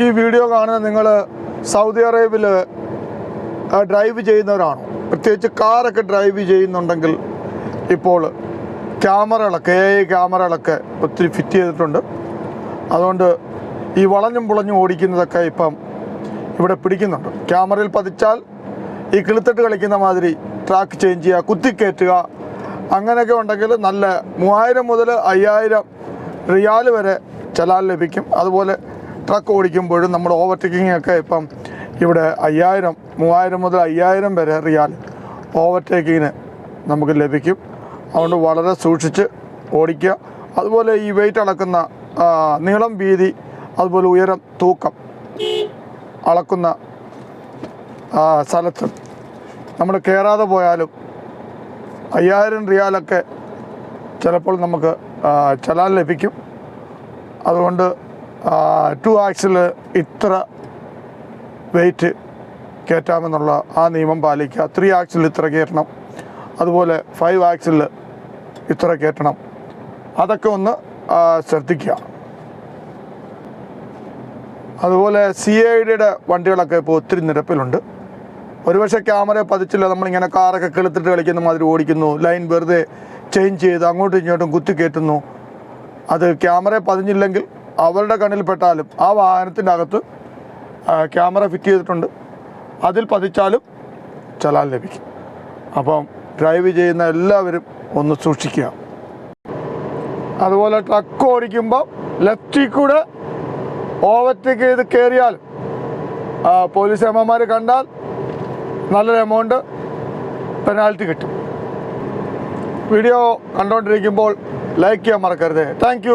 ഈ വീഡിയോ കാണുന്ന നിങ്ങൾ സൗദി അറേബ്യയിൽ ഡ്രൈവ് ചെയ്യുന്നവരാണോ? പ്രത്യേകിച്ച് കാറൊക്കെ ഡ്രൈവ് ചെയ്യുന്നുണ്ടെങ്കിൽ ഇപ്പോൾ ക്യാമറകളൊക്കെ എ ഐ ക്യാമറകളൊക്കെ ഒത്തിരി ഫിറ്റ് ചെയ്തിട്ടുണ്ട്. അതുകൊണ്ട് ഈ വളഞ്ഞും പുളഞ്ഞും ഓടിക്കുന്നതൊക്കെ ഇപ്പം ഇവിടെ പിടിക്കുന്നുണ്ട്. ക്യാമറയിൽ പതിച്ചാൽ ഈ കിളുത്തിട്ട് കളിക്കുന്ന മാതിരി ട്രാക്ക് ചേഞ്ച് ചെയ്യുക കുത്തിക്കയറ്റുക അങ്ങനെയൊക്കെ ഉണ്ടെങ്കിൽ നല്ല മൂവായിരം മുതൽ അയ്യായിരം റിയാൽ വരെ ചലാൽ ലഭിക്കും. അതുപോലെ ട്രക്ക് ഓടിക്കുമ്പോഴും നമ്മൾ ഓവർടേക്കിംഗ് ഒക്കെ ഇപ്പം ഇവിടെ അയ്യായിരം മൂവായിരം മുതൽ അയ്യായിരം വരെ റിയാൽ ഓവർടേക്കിങ്ങിന് നമുക്ക് ലഭിക്കും. അതുകൊണ്ട് വളരെ സൂക്ഷിച്ച് ഓടിക്കുക. അതുപോലെ ഈ വെയിറ്റ് അളക്കുന്ന നീളം വീതി അതുപോലെ ഉയരം തൂക്കം അളക്കുന്ന സ്ഥലത്ത് നമ്മൾ കയറാതെ പോയാലും അയ്യായിരം റിയാലൊക്കെ ചിലപ്പോൾ നമുക്ക് ചലാൻ ലഭിക്കും. അതുകൊണ്ട് ടു ആക്സിൽ ഇത്ര വെയിറ്റ് കയറ്റാമെന്നുള്ള ആ നിയമം പാലിക്കുക. ത്രീ ആക്സിൽ ഇത്ര കയറ്റണം. അതുപോലെ ഫൈവ് ആക്സിൽ ഇത്ര കയറ്റണം. അതൊക്കെ ഒന്ന് ശ്രദ്ധിക്കുക. അതുപോലെ സി ഐ ഡിയുടെ വണ്ടികളൊക്കെ ഇപ്പോൾ ഒത്തിരി നിരപ്പിലുണ്ട്. ഒരുപക്ഷെ ക്യാമറ പതിച്ചില്ല നമ്മളിങ്ങനെ കാറൊക്കെ കെളുത്തിട്ട് കളിക്കുന്ന മാതിരി ഓടിക്കുന്നു ലൈൻ വെറുതെ ചേഞ്ച് ചെയ്ത് അങ്ങോട്ടും ഇങ്ങോട്ടും കുത്തി കയറ്റുന്നു. അത് ക്യാമറ പതിഞ്ഞില്ലെങ്കിൽ അവരുടെ കണ്ണിൽ പെട്ടാലും ആ വാഹനത്തിന്റെ അകത്ത് ക്യാമറ ഫിറ്റ് ചെയ്തിട്ടുണ്ട്. അതിൽ പതിച്ചാലും ചലാൻ ലഭിക്കും. അപ്പം ഡ്രൈവ് ചെയ്യുന്ന എല്ലാവരും ഒന്ന് സൂക്ഷിക്കുക. അതുപോലെ ട്രക്ക് ഓടിക്കുമ്പോൾ ലെഫ്റ്റിൽ കൂടെ ഓവർടേക്ക് ചെയ്ത് കയറിയാൽ പോലീസ് എമ്മമാർ കണ്ടാൽ നല്ലൊരു എമൗണ്ട് പെനാൽറ്റി കിട്ടും. വീഡിയോ കണ്ടുകൊണ്ടിരിക്കുമ്പോൾ ലൈക്ക് ചെയ്യാൻ മറക്കരുത്. താങ്ക്